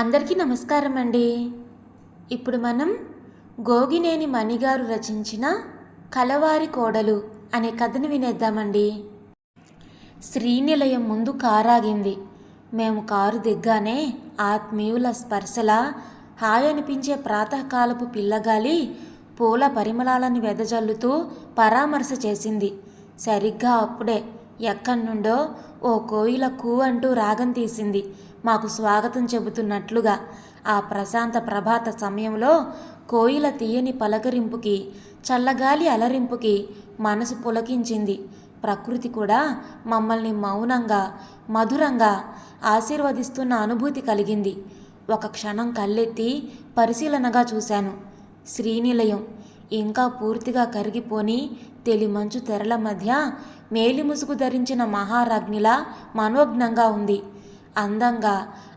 అందరికీ నమస్కారం అండి. ఇప్పుడు మనం గోగినేని మణిగారు రచించిన కలవారి కోడలు అనే కథను వినేద్దామండి. శ్రీనిలయం ముందు కారాగింది. మేము కారు దిగ్గానే ఆత్మీయుల స్పర్శలా హాయ్ అనిపించే ప్రాతకాలపు పిల్లగాలి పూల పరిమళాలను వెదజల్లుతూ పరామర్శ చేసింది. సరిగ్గా అప్పుడే ఎక్కడి నుండో ఓ కోయిల కూ అంటూ రాగం తీసింది. మాకు స్వాగతం చెబుతున్నట్లుగా ఆ ప్రశాంత ప్రభాత సమయంలో కోయిల తీయని పలకరింపుకి చల్లగాలి అలరింపుకి మనసు పులకించింది. ప్రకృతి కూడా మమ్మల్ని మౌనంగా మధురంగా ఆశీర్వదిస్తున్న అనుభూతి కలిగింది. ఒక క్షణం కళ్ళెత్తి పరిశీలనగా చూశాను. శ్రీనిలయం ఇంకా పూర్తిగా కరిగిపోని తెలిమంచు తెరల మధ్య మేలిముసుగు ధరించిన మహారాజ్ఞిలా మనోజ్ఞంగా ఉంది. అందంగా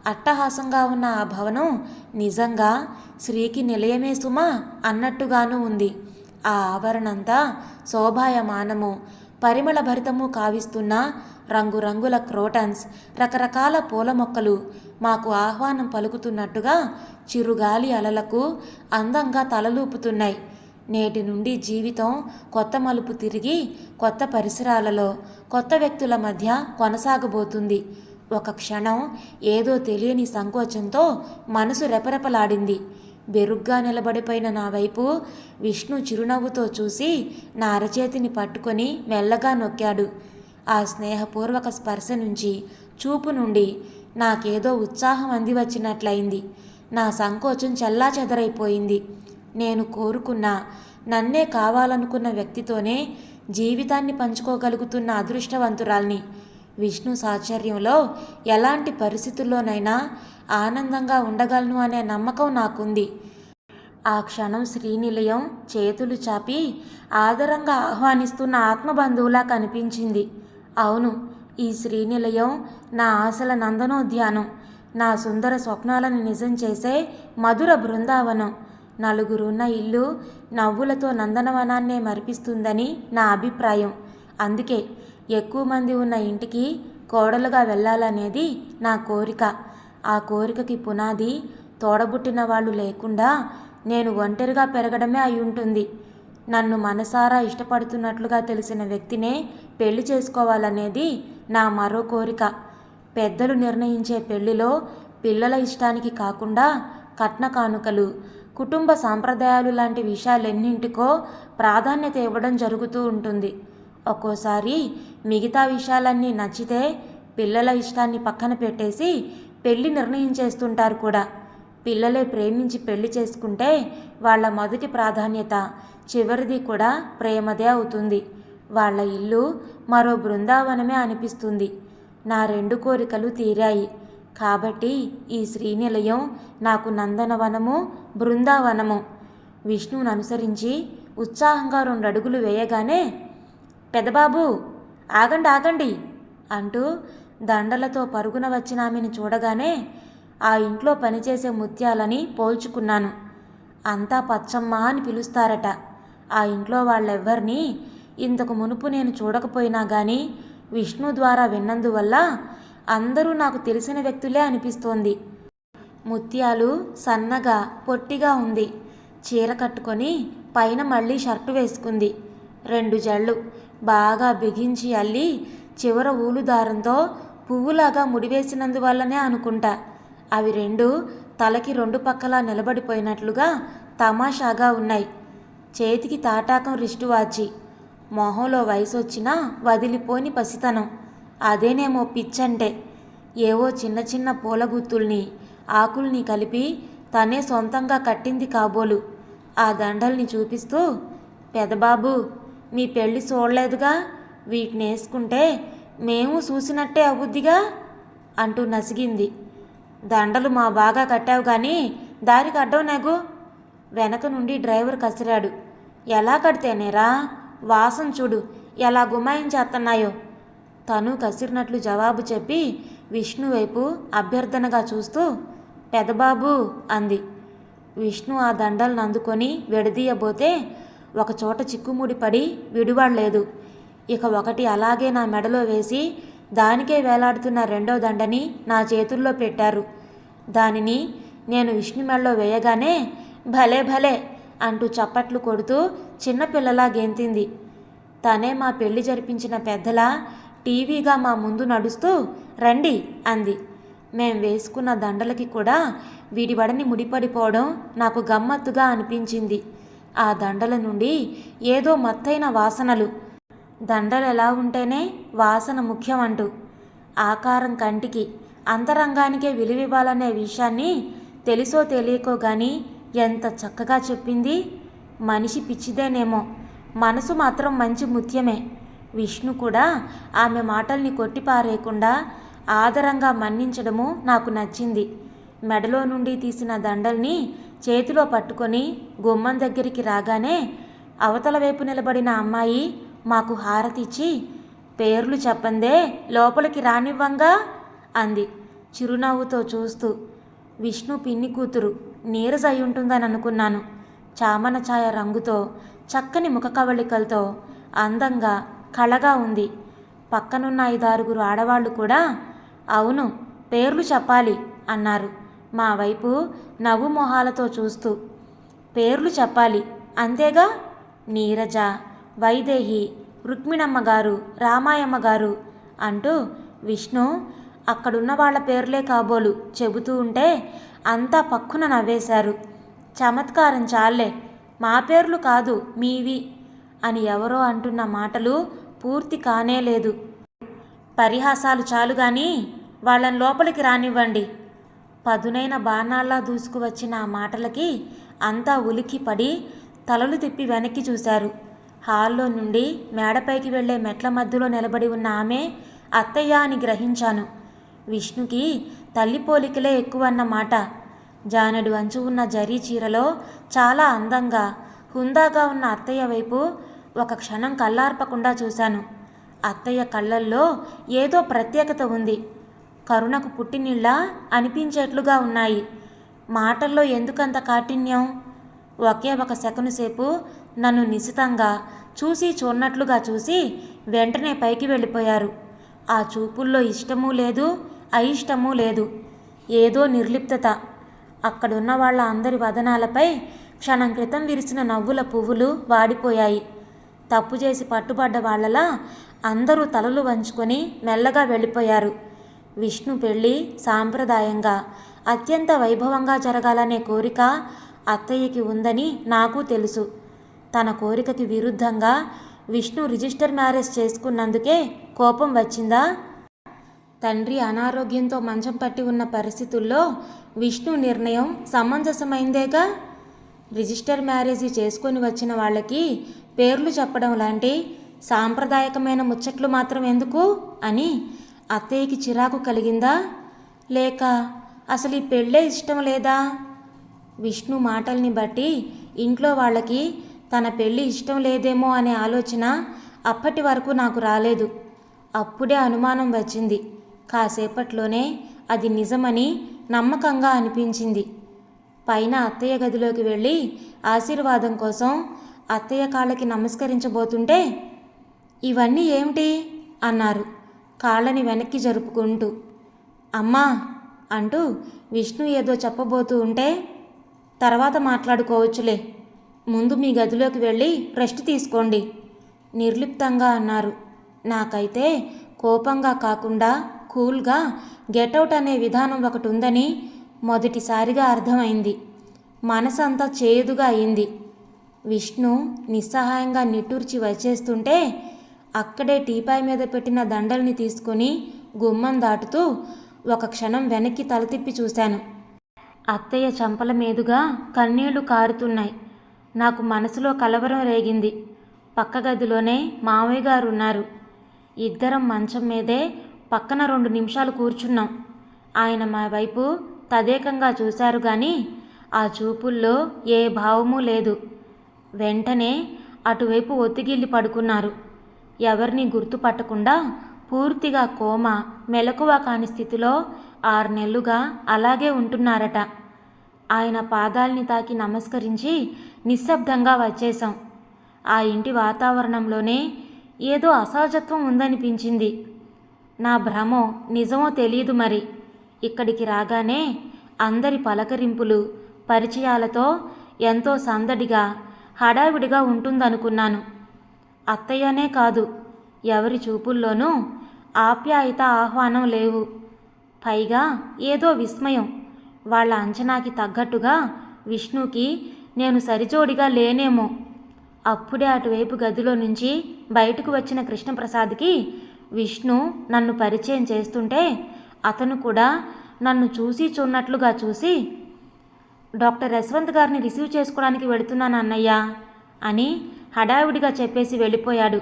అట్టహాసంగా ఉన్న ఆ భవనం నిజంగా శ్రీకి నిలయమే సుమా అన్నట్టుగానూ ఉంది. ఆ ఆవరణంతా శోభాయమానము పరిమళ భరితము కావిస్తున్న రంగురంగుల క్రోటన్స్ రకరకాల పూల మొక్కలు మాకు ఆహ్వానం పలుకుతున్నట్టుగా చిరుగాలి అలలకు అందంగా తలలూపుతున్నాయి. నేటి నుండి జీవితం కొత్త మలుపు తిరిగి కొత్త పరిసరాలలో కొత్త వ్యక్తుల మధ్య కొనసాగబోతుంది. ఒక క్షణం ఏదో తెలియని సంకోచంతో మనసు రెపరెపలాడింది. బెరుగ్గా నిలబడిపోయిన నా వైపు విష్ణు చిరునవ్వుతో చూసి నా అరచేతిని పట్టుకొని మెల్లగా నొక్కాడు. ఆ స్నేహపూర్వక స్పర్శ నుంచి చూపు నుండి నాకేదో ఉత్సాహం అంది వచ్చినట్లయింది. నా సంకోచం చల్లా చెదరైపోయింది. నేను కోరుకున్న నన్నే కావాలనుకున్న వ్యక్తితోనే జీవితాన్ని పంచుకోగలుగుతున్న అదృష్టవంతురాల్ని. విష్ణు సాచర్యంలో ఎలాంటి పరిస్థితుల్లోనైనా ఆనందంగా ఉండగలను అనే నమ్మకం నాకుంది. ఆ క్షణం శ్రీనిలయం చేతులు చాపి ఆదరంగా ఆహ్వానిస్తున్న ఆత్మబంధువులా కనిపించింది. అవును ఈ శ్రీనిలయం నా ఆశల నందనోద్యానం. నా సుందర స్వప్నాలను నిజం చేసే మధుర బృందావనం. నలుగురున్న ఇల్లు నవ్వులతో నందనవనాన్నే మరిపిస్తుందని నా అభిప్రాయం. అందుకే ఎక్కువ మంది ఉన్న ఇంటికి కోడలుగా వెళ్ళాలనేది నా కోరిక. ఆ కోరికకి పునాది తోడబుట్టిన వాళ్ళు లేకుండా నేను ఒంటరిగా పెరగడమే అయి ఉంటుంది నన్ను మనసారా ఇష్టపడుతున్నట్లుగా తెలిసిన వ్యక్తినే పెళ్ళి చేసుకోవాలనేది నా మరో కోరిక. పెద్దలు నిర్ణయించే పెళ్ళిలో పిల్లల ఇష్టానికి కాకుండా కట్న కానుకలు కుటుంబ సాంప్రదాయాలు లాంటి విషయాలెన్నింటికో ప్రాధాన్యత ఇవ్వడం జరుగుతూ ఉంటుంది. ఒక్కోసారి మిగతా విషయాలన్నీ నచ్చితే పిల్లల ఇష్టాన్ని పక్కన పెట్టేసి పెళ్ళి నిర్ణయించేస్తుంటారు కూడా. పిల్లలే ప్రేమించి పెళ్ళి చేసుకుంటే వాళ్ళ మొదటి ప్రాధాన్యత చివరిది కూడా ప్రేమదే అవుతుంది. వాళ్ళ ఇల్లు మరో బృందావనమే అనిపిస్తుంది. నా రెండు కోరికలు తీరాయి. కాబట్టి ఈ శ్రీనిలయం నాకు నందనవనము బృందావనము. విష్ణువును అనుసరించి ఉత్సాహంగా రెండు అడుగులు వేయగానే పెదబాబు ఆగండి ఆగండి అంటూ దండలతో పరుగున వచ్చిన ఆమెను చూడగానే ఆ ఇంట్లో పనిచేసే ముత్యాలని పోల్చుకున్నాను. అంతా పచ్చమ్మ అని పిలుస్తారట. ఆ ఇంట్లో వాళ్ళెవ్వరినీ ఇంతకు మునుపు నేను చూడకపోయినా కానీ విష్ణు ద్వారా విన్నందువల్ల అందరూ నాకు తెలిసిన వ్యక్తులే అనిపిస్తోంది. ముత్యాలు సన్నగా పొట్టిగా ఉంది. చీర కట్టుకొని పైన మళ్ళీ షర్టు వేసుకుంది. రెండు జళ్ళు బాగా బిగించి అల్లి చివర ఊలు దారంతో పువ్వులాగా ముడివేసినందువల్లనే అనుకుంటా. అవి రెండు తలకి రెండు పక్కలా నిలబడిపోయినట్లుగా తమాషాగా ఉన్నాయి. చేతికి తాటాకం రిస్టు వాచి మొహంలో వయసు వచ్చినా వదిలిపోని పసితనం. అదేనేమో పిచ్చంటే. ఏవో చిన్న చిన్న పూలగుత్తుల్ని ఆకుల్ని కలిపి తనే సొంతంగా కట్టింది కాబోలు. ఆ దండల్ని చూపిస్తూ పెదబాబు మీ పెళ్ళి చూడలేదుగా? వీటిని వేసుకుంటే మేము చూసినట్టే అవుద్దిగా? అంటూ నసిగింది. దండలు మా బాగా కట్టావు కానీ దారికి అడ్డం నాకు వెనక నుండి డ్రైవర్ కసిరాడు. ఎలా కడితేనేరా? వాసన చూడు ఎలా గుమాయించేస్తున్నాయో తను కసిరినట్లు జవాబు చెప్పి విష్ణు వైపు అభ్యర్థనగా చూస్తూ పెదబాబు అంది. విష్ణు ఆ దండలను అందుకొని విడదీయబోతే ఒకచోట చిక్కుముడి పడి విడివాడలేదు. ఇక ఒకటి అలాగే నా మెడలో వేసి దానికే వేలాడుతున్న రెండో దండని నా చేతుల్లో పెట్టారు. దానిని నేను విష్ణు మెడలో వేయగానే భలే భలే అంటూ చప్పట్లు కొడుతూ చిన్నపిల్లలా గెంతింది. తనే మా పెళ్ళి జరిపించిన పెద్దలా టీవీగా మా ముందు నడుస్తూ రండి అంది. మేం వేసుకున్న దండలకి కూడా వీడివడని ముడిపడిపోవడం నాకు గమ్మత్తుగా అనిపించింది. ఆ దండల నుండి ఏదో మత్తైన వాసనలు. దండలు ఎలా ఉంటేనే వాసన ముఖ్యం అంటూ ఆకారం కంటికి అంతరంగానికే విలువివ్వాలనే విషయాన్ని తెలుసో తెలియకో గాని ఎంత చక్కగా చెప్పింది? మనిషి పిచ్చిదేనేమో. మనసు మాత్రం మంచి ముత్యమే. విష్ణు కూడా ఆమె మాటల్ని కొట్టిపారేయకుండా ఆదరంగా మన్నించడము నాకు నచ్చింది. మెడలో నుండి తీసిన దండల్ని చేతిలో పట్టుకొని గుమ్మం దగ్గరికి రాగానే అవతల వైపు నిలబడిన అమ్మాయి మాకు హారతిచ్చి పేర్లు చెప్పందే లోపలికి రానివ్వంగా అంది చిరునవ్వుతో చూస్తూ. విష్ణు పిన్ని కూతురు నీరజ ఉంటుందని అనుకున్నాను చామన ఛాయ రంగుతో చక్కని ముఖ కవళికలతో అందంగా కళగా ఉంది. పక్కనున్న ఐదారుగురు ఆడవాళ్ళు కూడా అవును పేర్లు చెప్పాలి అన్నారు. మా వైపు నవ్వు మొహాలతో చూస్తూ పేర్లు చెప్పాలి అంతేగా? నీరజ వైదేహి రుక్మిణమ్మ గారు రామాయమ్మ గారు అంటూ విష్ణు అక్కడున్న వాళ్ళ పేర్లే కాబోలు చెబుతూ ఉంటే అంతా పక్కున నవ్వేశారు. చమత్కారం చాలే మా పేర్లు కాదు మీవి అని ఎవరో అంటున్న మాటలు పూర్తి కానే లేదు. పరిహాసాలు చాలుగాని వాళ్ళని లోపలికి రానివ్వండి. పదునైన బాణాల్లా దూసుకువచ్చిన ఆ మాటలకి అంతా ఉలికి పడి తలలు తిప్పి వెనక్కి చూశారు. హాల్లో నుండి మేడపైకి వెళ్ళే మెట్ల మధ్యలో నిలబడి ఉన్న ఆమె అత్తయ్య అని గ్రహించాను. విష్ణుకి తల్లి పోలికలే ఎక్కువన్న మాట. జానెడు అంచు ఉన్న జరీ చీరలో చాలా అందంగా హుందాగా ఉన్న అత్తయ్య వైపు ఒక క్షణం కళ్ళార్పకుండా చూశాను. అత్తయ్య కళ్ళల్లో ఏదో ప్రత్యేకత ఉంది. కరుణకు పుట్టినిళ్ళ అనిపించేట్లుగా ఉన్నాయి. మాటల్లో ఎందుకంత కాఠిన్యం? ఒకే ఒక సెకను సేపు నన్ను నిశితంగా చూసి చూడనట్లుగా చూసి వెంటనే పైకి వెళ్ళిపోయారు. ఆ చూపుల్లో ఇష్టమూ లేదు అయిష్టమూ లేదు. ఏదో నిర్లిప్తత. అక్కడున్న వాళ్ళ అందరి వదనాలపై క్షణం క్రితం విరిసిన నవ్వుల పువ్వులు వాడిపోయాయి. తప్పు చేసి పట్టుబడ్డ వాళ్ళలా అందరూ తలలు వంచుకొని మెల్లగా వెళ్ళిపోయారు. విష్ణు పెళ్ళి సాంప్రదాయంగా అత్యంత వైభవంగా జరగాలనే కోరిక అత్తయ్యకి ఉందని నాకు తెలుసు. తన కోరికకి విరుద్ధంగా విష్ణు రిజిస్టర్ మ్యారేజ్ చేసుకున్నందుకే కోపం వచ్చిందా? తండ్రి అనారోగ్యంతో మంచం పట్టి ఉన్న పరిస్థితుల్లో విష్ణు నిర్ణయం సమంజసమైందేగా? రిజిస్టర్ మ్యారేజీ చేసుకొని వచ్చిన వాళ్ళకి పేర్లు చెప్పడం లాంటి సాంప్రదాయకమైన ముచ్చట్లు మాత్రం ఎందుకు? అని అత్తయ్యకి చిరాకు కలిగిందా? లేక అసలు ఈ పెళ్ళే ఇష్టం లేదా? విష్ణు మాటల్ని బట్టి ఇంట్లో వాళ్ళకి తన పెళ్ళి ఇష్టం లేదేమో అనే ఆలోచన అప్పటి వరకు నాకు రాలేదు. అప్పుడే అనుమానం వచ్చింది. కాసేపట్లోనే అది నిజమని నమ్మకంగా అనిపించింది. పైన అత్తయ్య గదిలోకి వెళ్ళి ఆశీర్వాదం కోసం అత్తయ్య కాళ్ళకి నమస్కరించబోతుంటే ఇవన్నీ ఏమిటి? అన్నారు కాళ్ళని వెనక్కి జరుపుకుంటూ. అమ్మా అంటూ విష్ణు ఏదో చెప్పబోతూ ఉంటే తర్వాత మాట్లాడుకోవచ్చులే. ముందు మీ గదిలోకి వెళ్ళి రెస్ట్ తీసుకోండి నిర్లిప్తంగా అన్నారు. నాకైతే కోపంగా కాకుండా కూల్గా గెటౌట్ అనే విధానం ఒకటి ఉందని మొదటిసారిగా అర్థమైంది. మనసంతా చేదుగా అయింది. విష్ణు నిస్సహాయంగా నిట్టూర్చి వచ్చేస్తుంటే అక్కడే టీపాయ్ మీద పెట్టిన దండల్ని తీసుకొని గుమ్మం దాటుతూ ఒక క్షణం వెనక్కి తల తిప్పి చూశాను. అత్తయ్య చంపల మీదుగా కన్నీళ్ళు కారుతున్నాయి. నాకు మనసులో కలవరం రేగింది. పక్క గదిలోనే మావయ్య గారు ఉన్నారు ఇద్దరం మంచం మీదే పక్కన రెండు నిమిషాలు కూర్చున్నాం. ఆయన మా వైపు తదేకంగా చూశారు కానీ ఆ చూపుల్లో ఏ భావమూ లేదు. వెంటనే అటువైపు ఒత్తిగిల్లి పడుకున్నారు. ఎవరిని గుర్తుపట్టకుండా పూర్తిగా కోమ మెలకువ కాని స్థితిలో ఆరు నెలలుగా అలాగే ఉంటున్నారట. ఆయన పాదాల్ని తాకి నమస్కరించి నిశ్శబ్దంగా వచ్చేశాం. ఆ ఇంటి వాతావరణంలోనే ఏదో అసహజత్వం ఉందనిపించింది. నా భ్రమో నిజమో తెలియదు మరి. ఇక్కడికి రాగానే అందరి పలకరింపులు పరిచయాలతో ఎంతో సందడిగా హడావిడిగా ఉంటుందనుకున్నాను. అత్తయ్యనే కాదు ఎవరి చూపుల్లోనూ ఆప్యాయత ఆహ్వానం లేవు. పైగా ఏదో విస్మయం వాళ్ళ అంచనాకి తగ్గట్టుగా విష్ణుకి నేను సరిజోడిగా లేనేమో. అప్పుడే అటువైపు గదిలో నుంచి బయటకు వచ్చిన కృష్ణప్రసాద్కి విష్ణు నన్ను పరిచయం చేస్తుంటే అతను కూడా నన్ను చూసి చూన్నట్లుగా చూసి డాక్టర్ యశ్వంత్ గారిని రిసీవ్ చేసుకోవడానికి వెళుతున్నాను అన్నయ్య అని హడావిడిగా చెప్పేసి వెళ్ళిపోయాడు.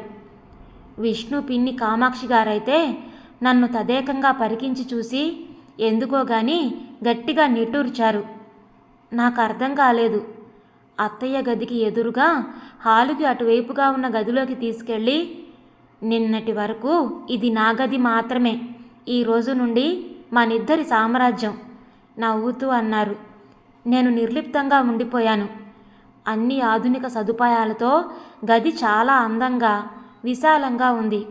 విష్ణు పిన్ని కామాక్షి గారైతే నన్ను తదేకంగా పరికించి చూసి ఎందుకో గాని గట్టిగా నిట్టూర్చారు. నాకు అర్థం కాలేదు. అత్తయ్య గదికి ఎదురుగా హాలుకి అటువైపుగా ఉన్న గదిలోకి తీసుకెళ్ళి నిన్నటి వరకు ఇది నా గది మాత్రమే. ఈ రోజు నుండి మనిద్దరి సామ్రాజ్యం నవ్వుతూ అన్నారు. నేను నిర్లిప్తంగా ఉండిపోయాను. అన్ని ఆధునిక సదుపాయాలతో గది చాలా అందంగా విశాలంగా ఉంది.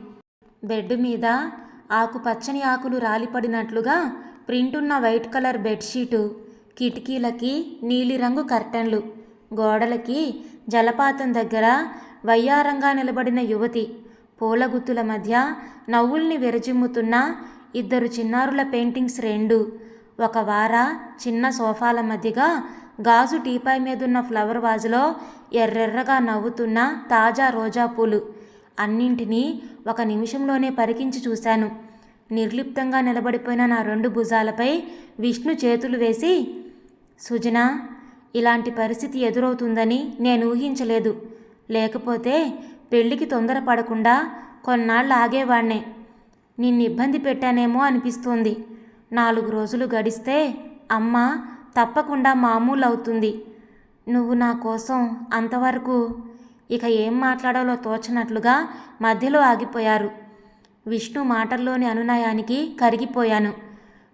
బెడ్ మీద ఆకుపచ్చని ఆకులు రాలిపడినట్లుగా ప్రింటున్న వైట్ కలర్ బెడ్షీటు కిటికీలకి నీలిరంగు కర్టన్లు గోడలకి జలపాతం దగ్గర వయ్యారంగా నిలబడిన యువతి పూలగుత్తుల మధ్య నవ్వుల్ని విరజిమ్ముతున్న ఇద్దరు చిన్నారుల పెయింటింగ్స్ రెండు. ఒక వార చిన్న సోఫాల మధ్యగా గాజు టీపాయ్ మీదున్న ఫ్లవర్ వాజ్లో ఎర్రెర్రగా నవ్వుతున్న తాజా రోజా పూలు. అన్నింటినీ ఒక నిమిషంలోనే పరికించి చూశాను. నిర్లిప్తంగా నిలబడిపోయిన నా రెండు భుజాలపై విష్ణు చేతులు వేసి సుజన ఇలాంటి పరిస్థితి ఎదురవుతుందని నేను ఊహించలేదు. లేకపోతే పెళ్ళికి తొందరపడకుండా కొన్నాళ్ళు ఆగేవాణ్ణే నిన్ను ఇబ్బంది పెట్టానేమో అనిపిస్తోంది. నాలుగు రోజులు గడిస్తే అమ్మ తప్పకుండా మామూలు అవుతుంది నువ్వు నా కోసం అంతవరకు ఇక ఏం మాట్లాడాలో తోచనట్లుగా మధ్యలో ఆగిపోయారు. విష్ణు మాటల్లోని అనునయానికి కరిగిపోయాను.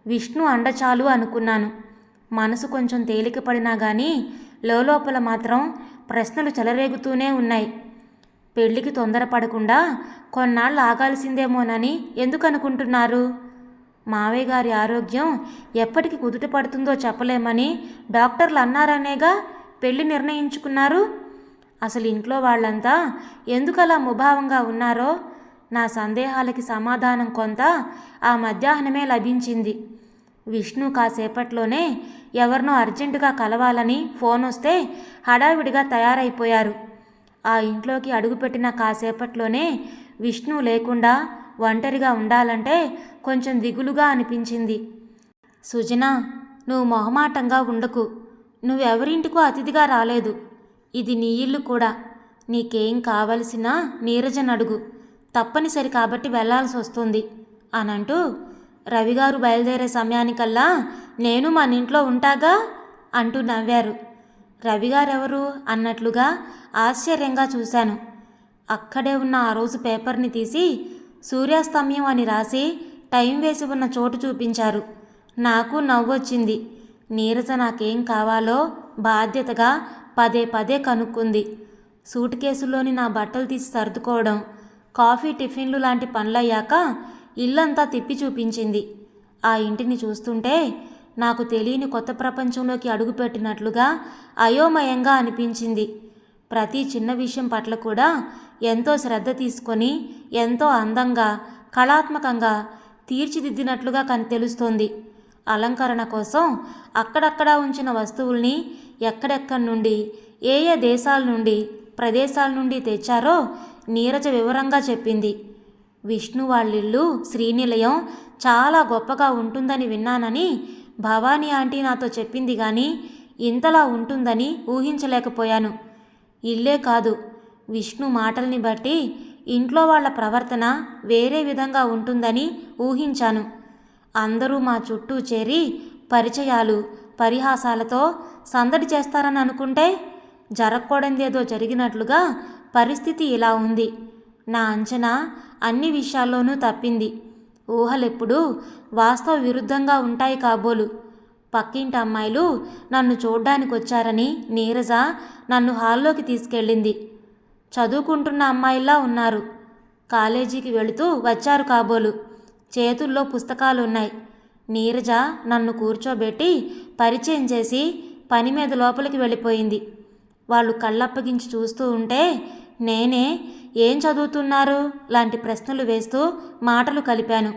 విష్ణు అండచాలు అనుకున్నాను. మనసు కొంచెం తేలికపడినా కానీ లోపల మాత్రం ప్రశ్నలు చెలరేగుతూనే ఉన్నాయి. పెళ్ళికి తొందరపడకుండా కొన్నాళ్ళు ఆగాల్సిందేమోనని ఎందుకు అనుకుంటున్నారు మావయ్య గారి ఆరోగ్యం ఎప్పటికి కుదుట పడుతుందో చెప్పలేమని డాక్టర్లు అన్నారనేగా పెళ్ళి నిర్ణయించుకున్నారు. అసలు ఇంట్లో వాళ్ళంతా ఎందుకలా ముభావంగా ఉన్నారో నా సందేహాలకి సమాధానం కొంత ఆ మధ్యాహ్నమే లభించింది. విష్ణు కాసేపట్లోనే ఎవరినో అర్జెంటుగా కలవాలని ఫోన్ వస్తే హడావిడిగా తయారైపోయారు. ఆ ఇంట్లోకి అడుగుపెట్టిన కాసేపట్లోనే విష్ణు లేకుండా ఒంటరిగా ఉండాలంటే కొంచెం దిగులుగా అనిపించింది. సుజన నువ్వు మొహమాటంగా ఉండకు. నువ్వెవరింటికో అతిథిగా రాలేదు. ఇది నీ ఇల్లు కూడా. నీకేం కావలసినా నీరజన్ అడుగు. తప్పనిసరి కాబట్టి వెళ్ళాల్సి వస్తుంది అనంటూ రవిగారు బయలుదేరే సమయానికల్లా నేను మన ఇంట్లో ఉంటాగా అంటూ నవ్వారు. రవిగారెవరు? అన్నట్లుగా ఆశ్చర్యంగా చూశాను. అక్కడే ఉన్న ఆ రోజు పేపర్ని తీసి సూర్యాస్తమ్యం అని రాసి టైం వేసి ఉన్న చోటు చూపించారు. నాకు నవ్వొచ్చింది. నీరజ నాకేం కావాలో బాధ్యతగా పదే పదే కనుక్కుంది. సూట్ కేసులోని నా బట్టలు తీసి సర్దుకోవడం కాఫీ టిఫిన్లు లాంటి పనులయ్యాక ఇల్లంతా తిప్పి చూపించింది. ఆ ఇంటిని చూస్తుంటే నాకు తెలియని కొత్త ప్రపంచంలోకి అడుగుపెట్టినట్లుగా అయోమయంగా అనిపించింది. ప్రతి చిన్న విషయం పట్ల కూడా ఎంతో శ్రద్ధ తీసుకొని ఎంతో అందంగా కళాత్మకంగా తీర్చిదిద్దినట్లుగా కని తెలుస్తోంది. అలంకరణ కోసం అక్కడక్కడా ఉంచిన వస్తువుల్ని ఎక్కడెక్కడి నుండి ఏ ఏ దేశాల నుండి ప్రదేశాల నుండి తెచ్చారో నీరజ వివరంగా చెప్పింది. విష్ణు వాళ్ళిల్లు శ్రీనిలయం చాలా గొప్పగా ఉంటుందని విన్నానని భవానీ ఆంటీ నాతో చెప్పింది కానీ ఇంతలా ఉంటుందని ఊహించలేకపోయాను. ఇల్లే కాదు. విష్ణు మాటల్ని బట్టి ఇంట్లో వాళ్ళ ప్రవర్తన వేరే విధంగా ఉంటుందని ఊహించాను. అందరూ మా చుట్టూ చేరి పరిచయాలు పరిహాసాలతో సందడి చేస్తారని అనుకుంటే జరగకూడదేదో జరిగినట్లుగా పరిస్థితి ఇలా ఉంది. నా అంచనా అన్ని విషయాల్లోనూ తప్పింది. ఊహలెప్పుడూ వాస్తవ విరుద్ధంగా ఉంటాయి కాబోలు. పక్కింటి అమ్మాయిలు నన్ను చూడ్డానికి వచ్చారని నీరజ నన్ను హాల్లోకి తీసుకెళ్ళింది. చదువుకుంటున్న అమ్మాయిలా ఉన్నారు. కాలేజీకి వెళుతూ వచ్చారు కాబోలు. చేతుల్లో పుస్తకాలు ఉన్నాయి నీరజ నన్ను కూర్చోబెట్టి పరిచయం చేసి పని మీద లోపలికి వెళ్ళిపోయింది. వాళ్ళు కళ్ళప్పగించి చూస్తూ ఉంటే నేనే ఏం చదువుతున్నారు? లాంటి ప్రశ్నలు వేస్తూ మాటలు కలిపాను.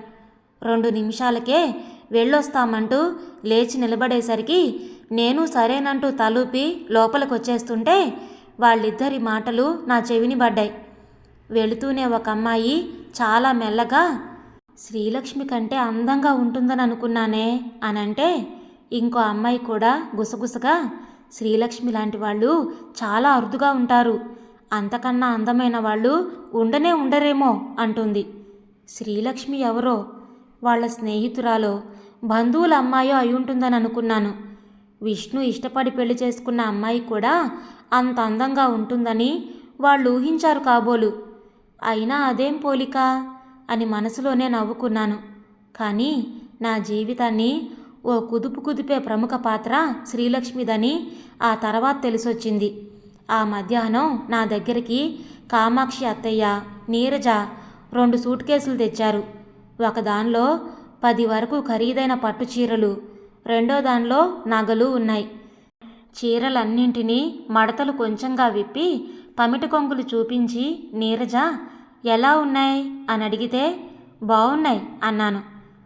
రెండు నిమిషాలకే వెళ్ళొస్తామంటూ లేచి నిలబడేసరికి నేను సరేనంటూ తలూపి లోపలికి వచ్చేస్తుంటే వాళ్ళిద్దరి మాటలు నా చెవిని పడ్డాయి. వెళుతూనే ఒక అమ్మాయి చాలా మెల్లగా శ్రీలక్ష్మి కంటే అందంగా ఉంటుందని అనుకున్నానే అని అంటే ఇంకో అమ్మాయి కూడా గుసగుసగా శ్రీలక్ష్మి లాంటి వాళ్ళు చాలా అరుదుగా ఉంటారు. అంతకన్నా అందమైన వాళ్ళు ఉండనే ఉండరేమో అంటుంది. శ్రీలక్ష్మి ఎవరో? వాళ్ళ స్నేహితురాలో బంధువుల అమ్మాయో అయి ఉంటుందని అనుకున్నాను. విష్ణు ఇష్టపడి పెళ్ళి చేసుకున్న అమ్మాయి కూడా అంత అందంగా ఉంటుందని వాళ్ళు ఊహించారు కాబోలు. అయినా అదేం పోలిక? అని మనసులోనే నవ్వుకున్నాను. కానీ నా జీవితాన్ని ఓ కుదుపు కుదిపే ప్రముఖ పాత్ర శ్రీలక్ష్మిదని ఆ తర్వాత తెలిసొచ్చింది. ఆ మధ్యాహ్నం నా దగ్గరికి కామాక్షి అత్తయ్య నీరజ రెండు సూట్ కేసులు తెచ్చారు. ఒక దానిలో పది వరకు ఖరీదైన పట్టు చీరలు రెండో దానిలో నగలు ఉన్నాయి. చీరలన్నింటినీ మడతలు కొంచెంగా విప్పి పమిట కొంగులు చూపించి నీరజ ఎలా ఉన్నాయి? అని అడిగితే బాగున్నాయి అన్నాను.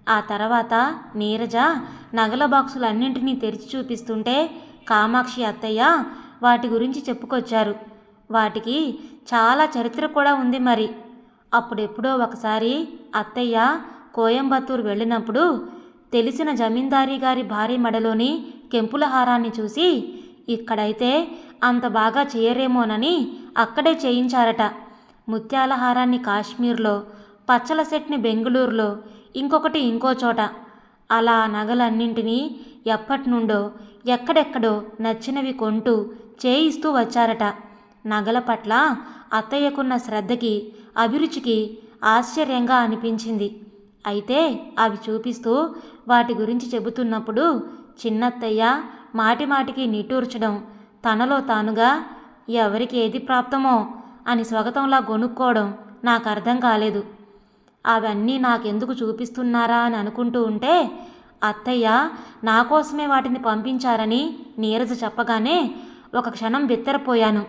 ఆ తర్వాత నీరజ నగల బాక్సులన్నింటినీ తెరిచి చూపిస్తుంటే కామాక్షి అత్తయ్య వాటి గురించి చెప్పుకొచ్చారు. వాటికి చాలా చరిత్ర కూడా ఉంది మరి. అప్పుడెప్పుడో ఒకసారి అత్తయ్య కోయంబత్తూరు వెళ్ళినప్పుడు తెలిసిన జమీందారీ గారి భార్య మడలోని కెంపుల హారాన్ని చూసి ఇక్కడైతే అంత బాగా చేయరేమోనని అక్కడే చేయించారట. ముత్యాల హారాన్ని కాశ్మీర్లో పచ్చల సెట్ని బెంగళూరులో ఇంకొకటి ఇంకో చోట. అలా ఆ నగలన్నింటినీ ఎప్పటి నుండో ఎక్కడెక్కడో నచ్చినవి కొంటూ చేయిస్తూ వచ్చారట. నగల పట్ల అత్తయ్యకున్న శ్రద్ధకి అభిరుచికి ఆశ్చర్యంగా అనిపించింది. అయితే అవి చూపిస్తూ వాటి గురించి చెబుతున్నప్పుడు చిన్నత్తయ్య మాటిమాటికి నిట్టూర్చడం తనలో తానుగా ఎవరికి ఏది ప్రాప్తమో అని స్వగతంలా గొనుక్కోవడం నాకు అర్థం కాలేదు. అవన్నీ నాకెందుకు చూపిస్తున్నారా అని అనుకుంటూ ఉంటే అత్తయ్య నా కోసమే వాటిని పంపించారని నీరజ చెప్పగానే ఒక క్షణం బిత్తరపోయాను.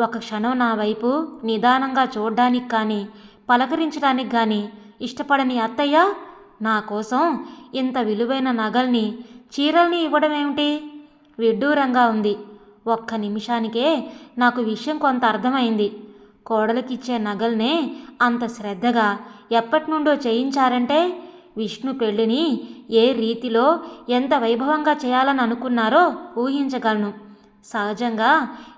ఒక క్షణం నా వైపు నిదానంగా చూడ్డానికి కానీ పలకరించడానికి కానీ ఇష్టపడని అత్తయ్య నా కోసం ఇంత విలువైన నగల్ని చీరల్ని ఇవ్వడం ఏమిటి విడ్డూరంగా ఉంది. ఒక్క నిమిషానికే నాకు విషయం కొంత అర్థమైంది. కోడలకిచ్చే నగల్నే అంత శ్రద్ధగా ఎప్పటి నుండో చేయించారంటే విష్ణు పెళ్ళిని ఏ రీతిలో ఎంత వైభవంగా చేయాలని అనుకున్నారో ఊహించగలను. సహజంగా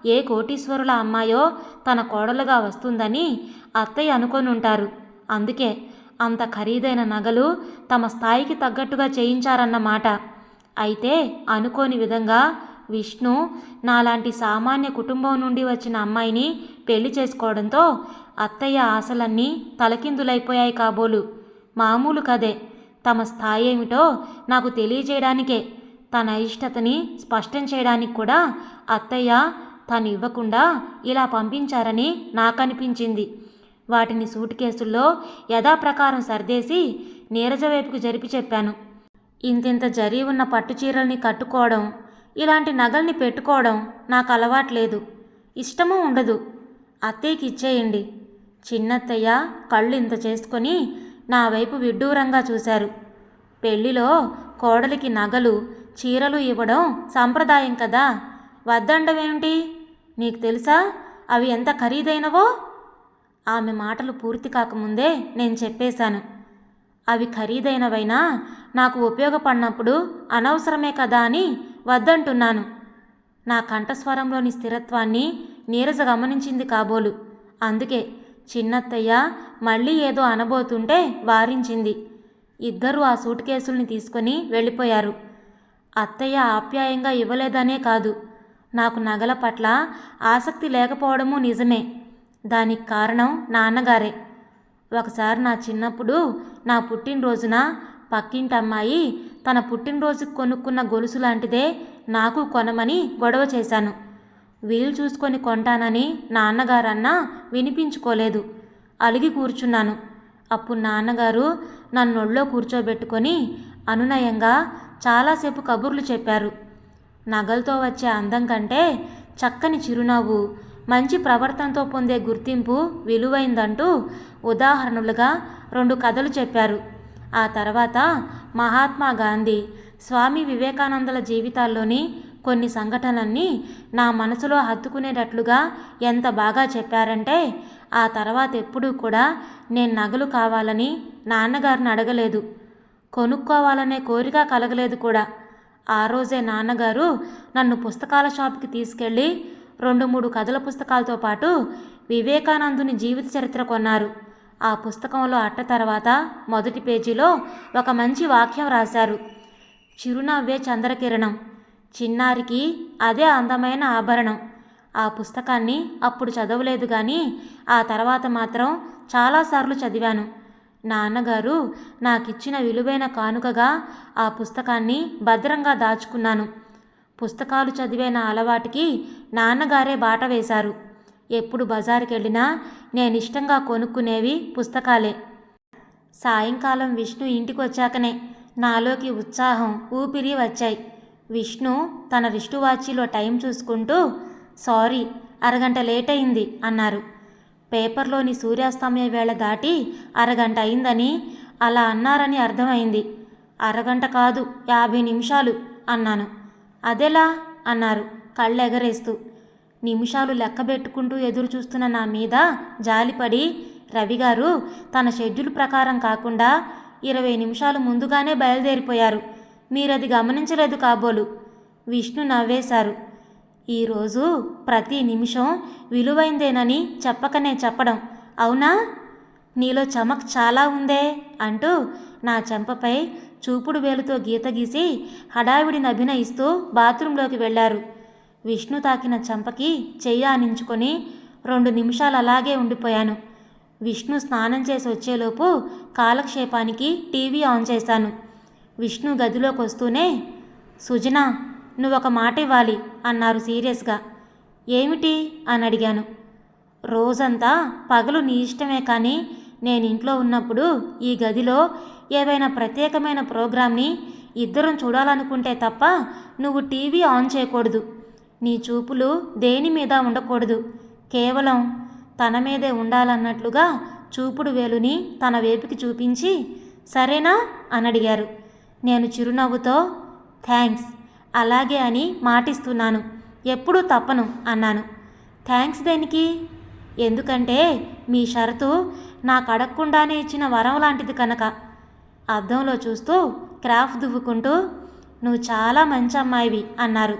ఏ కోటీశ్వరుల అమ్మాయో తన కోడలుగా వస్తుందని అత్తయ్య అనుకొని ఉంటారు అందుకే అంత ఖరీదైన నగలు తమ స్థాయికి తగ్గట్టుగా చేయించారన్నమాట అయితే అనుకోని విధంగా విష్ణు నాలాంటి సామాన్య కుటుంబం నుండి వచ్చిన అమ్మాయిని పెళ్ళి చేసుకోవడంతో అత్తయ్య ఆశలన్నీ తలకిందులైపోయాయి కాబోలు. మామూలు కదే. తమ స్థాయి ఏమిటో నాకు తెలియజేయడానికే తన అయిష్టతని స్పష్టం చేయడానికి కూడా అత్తయ్య తను ఇవ్వకుండా ఇలా పంపించారని నాకనిపించింది. వాటిని సూట్ కేసుల్లో యథాప్రకారం సర్దేసి నీరజ వైపుకు జరిపి చెప్పాను. ఇంతింత జరి ఉన్న పట్టు చీరల్ని కట్టుకోవడం ఇలాంటి నగల్ని పెట్టుకోవడం నాకు అలవాట్లేదు ఇష్టమూ ఉండదు. అత్తయ్యకి ఇచ్చేయండి చిన్నత్తయ్య కళ్ళు ఇంత చేసుకొని నా వైపు విడ్డూరంగా చూశారు. పెళ్ళిలో కోడలికి నగలు చీరలు ఇవ్వడం సాంప్రదాయం కదా. వద్దండవేమిటి? నీకు తెలుసా? అవి ఎంత ఖరీదైనవో? ఆమె మాటలు పూర్తి కాకముందే నేను చెప్పేశాను. అవి ఖరీదైనవైనా నాకు ఉపయోగపడినప్పుడు అనవసరమే కదా అని వద్దంటున్నాను. నా కంఠస్వరంలోని స్థిరత్వాన్ని నీరజ గమనించింది కాబోలు. అందుకే చిన్నత్తయ్య మళ్ళీ ఏదో అనబోతుంటే వారించింది. ఇద్దరూ ఆ సూట్ కేసుల్ని తీసుకొని వెళ్ళిపోయారు. అత్తయ్య ఆప్యాయంగా ఇవ్వలేదనే కాదు. నాకు నగల పట్ల ఆసక్తి లేకపోవడము నిజమే. దానికి కారణం నాన్నగారే. ఒకసారి నా చిన్నప్పుడు నా పుట్టినరోజున పక్కింటి అమ్మాయి తన పుట్టినరోజుకు కొనుక్కున్న గొలుసు లాంటిదే నాకు కొనమని గొడవ చేశాను. వీలు చూసుకొని కొంటానని నాన్నగారన్నా వినిపించుకోలేదు. అలిగి కూర్చున్నాను. అప్పుడు నాన్నగారు నన్నొళ్ళో కూర్చోబెట్టుకొని అనునయంగా చాలాసేపు కబుర్లు చెప్పారు. నగలతో వచ్చే అందం కంటే చక్కని చిరునవ్వు మంచి ప్రవర్తనతో పొందే గుర్తింపు విలువైందంటూ ఉదాహరణలుగా రెండు కథలు చెప్పారు. ఆ తర్వాత మహాత్మా గాంధీ స్వామి వివేకానందల జీవితాల్లోని కొన్ని సంఘటనలన్నీ నా మనసులో హత్తుకునేటట్లుగా ఎంత బాగా చెప్పారంటే ఆ తర్వాత ఎప్పుడూ కూడా నేను నగలు కావాలని నాన్నగారిని అడగలేదు. కొనుక్కోవాలనే కోరిక కలగలేదు కూడా. ఆ రోజే నాన్నగారు నన్ను పుస్తకాల షాప్కి తీసుకెళ్ళి రెండు మూడు కథల పుస్తకాలతో పాటు వివేకానందుని జీవిత చరిత్ర కొన్నారు. ఆ పుస్తకంలో అట్ట తర్వాత మొదటి పేజీలో ఒక మంచి వాక్యం రాశారు. చిరునవ్వే చంద్రకిరణం. చిన్నారికి అదే అందమైన ఆభరణం. ఆ పుస్తకాన్ని అప్పుడు చదవలేదు కానీ ఆ తర్వాత మాత్రం చాలాసార్లు చదివాను. నాన్నగారు నాకిచ్చిన విలువైన కానుకగా ఆ పుస్తకాన్ని భద్రంగా దాచుకున్నాను. పుస్తకాలు చదివే నా అలవాటుకి నాన్నగారే బాట వేశారు. ఎప్పుడు బజారుకి వెళ్ళినా నేను ఇష్టంగా కొనుక్కునేవి పుస్తకాలే. సాయంకాలం విష్ణు ఇంటికి వచ్చాకనే నాలోకి ఉత్సాహం ఊపిరి వచ్చాయి. విష్ణు తన రిష్టువాచీలో టైం చూసుకుంటూ సారీ అరగంట లేట్ అయింది అన్నారు. పేపర్లోని సూర్యాస్తమయ వేళ దాటి అరగంట అయిందని అలా అన్నారని అర్థమైంది. అరగంట కాదు యాభై నిమిషాలు అన్నాను. అదెలా? అన్నారు కళ్ళెగరేస్తూ. నిమిషాలు లెక్క పెట్టుకుంటూ ఎదురు చూస్తున్న నా మీద జాలిపడి రవిగారు తన షెడ్యూల్ ప్రకారం కాకుండా ఇరవై నిమిషాలు ముందుగానే బయలుదేరిపోయారు. మీరది గమనించలేదు కాబోలు. విష్ణు నవ్వేశారు. ఈరోజు ప్రతి నిమిషం విలువైందేనని చెప్పకనే చెప్పడం అవునా? నీలో చమక్ చాలా ఉందే అంటూ నా చెంపపై చూపుడు వేలుతో గీత గీసి హడావిడిని అభినయిస్తూ బాత్రూంలోకి వెళ్ళారు. విష్ణు తాకిన చెంపకి చెయ్యి ఆనించుకొని రెండు నిమిషాలు అలాగే ఉండిపోయాను. విష్ణు స్నానం చేసి వచ్చేలోపు కాలక్షేపానికి టీవీ ఆన్ చేశాను. విష్ణు గదిలోకి వస్తూనే సుజనా నువ్వు ఒక మాట ఇవ్వాలి అన్నారు సీరియస్గా. ఏమిటి? అని అడిగాను. రోజంతా పగలు నీ ఇష్టమే కానీ నేను ఇంట్లో ఉన్నప్పుడు ఈ గదిలో ఏవైనా ప్రత్యేకమైన ప్రోగ్రామ్ని ఇద్దరం చూడాలనుకుంటే తప్ప నువ్వు టీవీ ఆన్ చేయకూడదు. నీ చూపులు దేని మీద ఉండకూడదు. కేవలం తన మీదే ఉండాలన్నట్లుగా చూపుడు వేలుని తన వేపుకి చూపించి సరేనా? అని అడిగారు. నేను చిరునవ్వుతో థ్యాంక్స్. అలాగే అని మాటిస్తున్నాను. ఎప్పుడూ తప్పను అన్నాను. థ్యాంక్స్ దేనికి? ఎందుకంటే మీ షరతు నాకు అడగకుండానే ఇచ్చిన వరం లాంటిది కనుక. అద్దంలో చూస్తూ క్రాఫ్ దువ్వుకుంటూ నువ్వు చాలా మంచి అమ్మాయివి అన్నారు.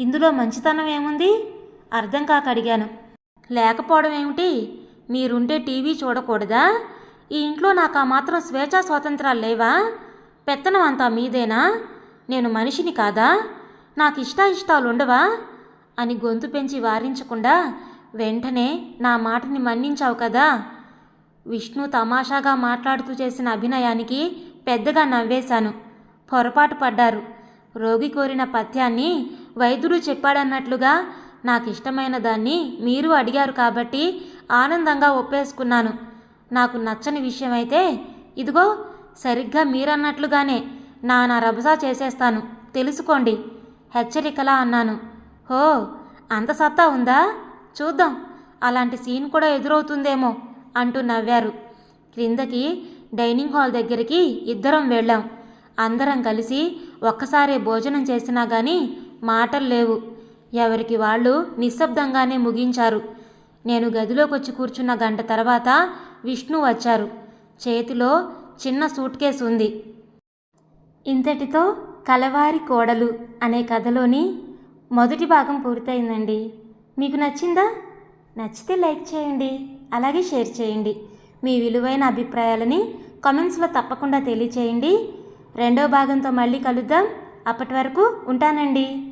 ఇందులో మంచితనం ఏముంది? అర్థం కాక అడిగాను. లేకపోవడం ఏమిటి? మీరుంటే టీవీ చూడకూడదా? ఈ ఇంట్లో నాకు ఆ మాత్రం స్వేచ్ఛా స్వాతంత్రాలు లేవా? పెత్తనం అంతా మీదేనా? నేను మనిషిని కాదా? నాకు ఇష్టాయిష్టాలు ఉండవా అని గొంతు పెంచి వారించకుండా వెంటనే నా మాటని మన్నించావు కదా? విష్ణు తమాషాగా మాట్లాడుతూ చేసిన అభినయానికి పెద్దగా నవ్వేశాను. పొరపాటు పడ్డారు. రోగి కోరిన పథ్యాన్ని వైద్యుడు చెప్పాడన్నట్లుగా నాకు ఇష్టమైన దాన్ని మీరు అడిగారు కాబట్టి ఆనందంగా ఒప్పేసుకున్నాను. నాకు నచ్చని విషయం అయితే ఇదిగో సరిగ్గా మీరన్నట్లుగానే నానా రభసా చేసేస్తాను. తెలుసుకోండి. హెచ్చరికలా అన్నాను. హో అంత సత్తా ఉందా? చూద్దాం. అలాంటి సీన్ కూడా ఎదురవుతుందేమో అంటూ నవ్వారు. క్రిందకి డైనింగ్ హాల్ దగ్గరికి ఇద్దరం వెళ్ళాం. అందరం కలిసి ఒక్కసారే భోజనం చేసినా కానీ మాటలు లేవు. ఎవరికి వాళ్ళు నిశ్శబ్దంగానే ముగించారు. నేను గదిలోకి వచ్చి కూర్చున్న గంట తర్వాత విష్ణు వచ్చారు. చేతిలో చిన్న సూట్ కేసు ఉంది. ఇంతటితో కలవారి కోడలు అనే కథలోని మొదటి భాగం పూర్తయిందండి. మీకు నచ్చిందా? నచ్చితే లైక్ చేయండి అలాగే షేర్ చేయండి. మీ విలువైన అభిప్రాయాలని కామెంట్స్లో తప్పకుండా తెలియచేయండి. రెండో భాగంతో మళ్ళీ కలుద్దాం. అప్పటి వరకు ఉంటానండి.